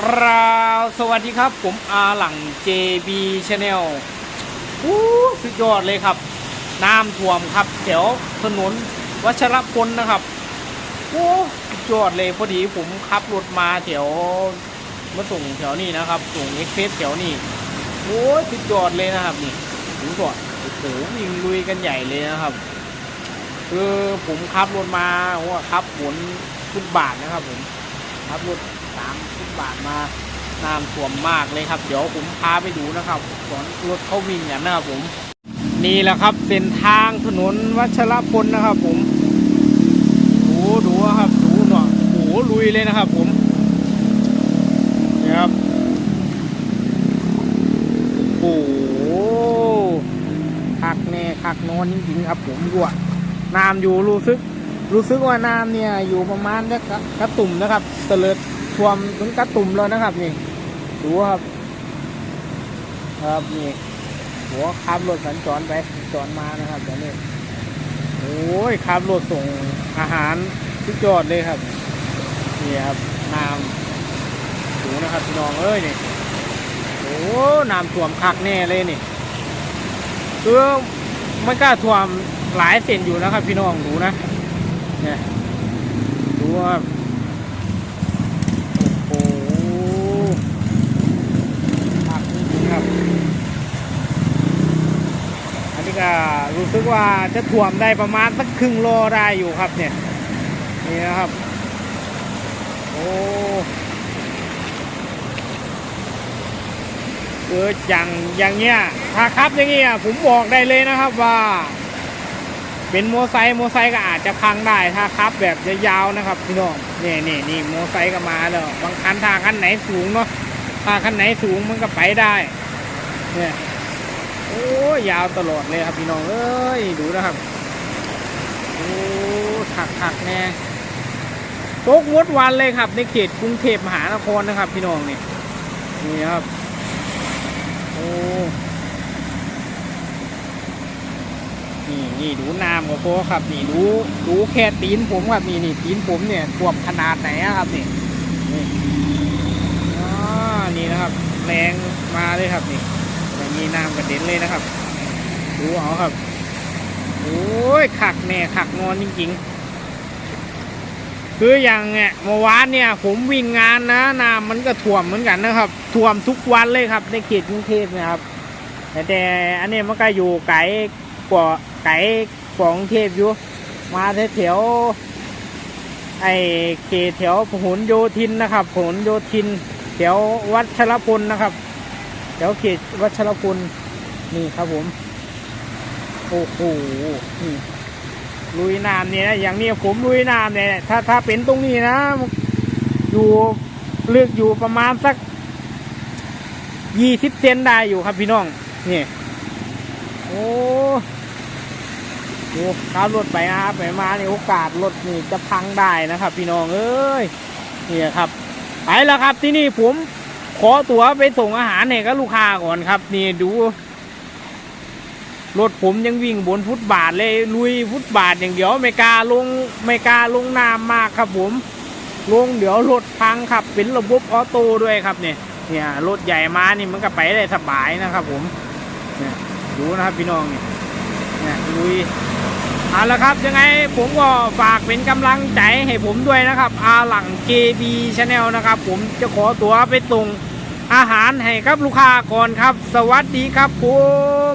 กราบสวัสดีครับ ผมอาหลัง JB Channel อู้สุดยอดเลยครับ น้ำท่วมครับแถวถนนวัชรพลนะครับโอ้สุดยอดเลยพอดีผมขับรถมาแถวมาส่งแถวนี้นะครับ ส่งเอ็กเพรสแถวนี้โอ้สุดยอดเลยนะครับนี่ถึงก่อนโอ้โหวิ่งลุยกันใหญ่เลยนะครับ คือผมขับรถมาโอ้ขับบนฟุตบาทนะครับผมขับรถ สามฟุตบาทมาน้ำท่วมมากเลยครับ เดี๋ยวผมพาไปดูนะครับตอนรถเขาวิ่งกันนะครับผมนี่แหละครับเส้นทางถนนวัชรพลนะครับ ผมดูดูครับดูหน่อยโอ้โหลุยเลยนะครับ ผมนี่ครับโอ้หคักแน่คักนอนจริงๆครับ ผมด้วยน้ำอยู่รู้สึก รู้สึกว่าน้ำเนี่ยอยู่ประมาณจะกระกระตุ่มนะครับเตลิด ท่วมถึงกระตุ่มแล้วนะครับนี่ดูครับ ครับนี่หัวขับรถสัญจรไปสัญจรมานะครับเดี๋ยวนี้โอ้ยขับรถส่งอาหารทุกจอดเลยครับนี่ครับน้ำดูนะครับพี่น้องเอ้ยนี่โอ้น้ำท่วมคักแน่เลยนี่คือไม่กล้าท่วมหลายเซนอยู่นะครับ พี่น้องดูนะเนี่ยดูว่า ก็รู้สึกว่าจะท่วมได้ประมาณสักครึ่งโลได้อยู่ครับเนี่ยนี่นะครับ โอ้เกิดอย่างอย่างเงี้ยถ้าครับอย่างเงี้ยผมบอกได้เลยนะครับว่าเป็นโมไซโมไซก็อาจจะพังได้ถ้าครับแบบยาวๆนะครับพี่น้องนี่นี่นี่โมไซก็มาแล้วบางคันถ้าคันไหนสูงเนาะถ้าคันไหนสูงมันก็ไปได้เนี่ย โอ้ยาวตลอดเลยครับพี่น้องเอ้ยดูนะครับโอ้ถักถักแน่ตกงดวันเลยครับ ในเขตกรุงเทพมหานครนะครับ พี่น้องนี่นี่ครับโอ้นี่นี่ดูน้ำก็พอครับ นี่ดูดูแค่ตีนผมครับนี่นี่ตีนผมเนี่ยท่วมขนาดไหนครับนี่นี่อ๋อนี่นะครับ แรงมาเลยครับนี่ มีน้ำกระเด็นเลยนะครับ ดูเอาครับ โอ้ยขักแน่ขักงอนจริงๆ คืออย่างเนี่ยเมื่อวานเนี่ย ผมวิ่งงานนะน้ำมันก็ท่วมเหมือนกันนะครับท่วมทุกวันเลยครับ ในเขตกรุงเทพนะครับ แต่อันนี้มันก็อยู่ไกลกว่าไกลกว่ากรุงเทพอยู่ มาแถวไอเขตแถวพหลโยธินนะครับพหลโยธินแถววัชรพลนะครับ วเขตวัชรพลนี่ครับผม โอ้โหนี่ลุยน้ำเนี่ยนะอย่างนี้ผมลุยน้ำเนี่ยถ้าถ้าเป็นตรงนี้นะ อยู่เลึกอยู่ประมาณสักยี่สิบเซนได้อยู่ครับพี่น้องนี่โอ้โหขับรถไปอาไปมาในโอกาสรถนี่จะพังได้นะครับ พี่น้องเอ้ยนี่ครับ ไปแล้วครับที่นี่ผม ขอตั๋วไปส่งอาหารให้กับลูกค้าก่อนครับ นี่ดู รถผมยังวิ่งบนฟุตบาทเลยลุยฟุตบาทอย่างเดียวไม่กล้าลงไม่กล้าลงน้ำมากครับ ผม ลงเดี๋ยวรถพังครับ เป็นระบบออโต้ด้วยครับเนี่ยเนี่ยรถใหญ่มานี่มันก็ไปได้สบายนะครับ ผมเนี่ยดูนะครับพี่น้องเนี่ยเนี่ยลุย เอาละครับยังไงผมก็ฝากเป็นกำลังใจให้ผมด้วยนะครับ อาหลัง KB Channel นะครับ ผมจะขอตัวไปส่งอาหารให้กับลูกค้าก่อนครับ สวัสดีครับผม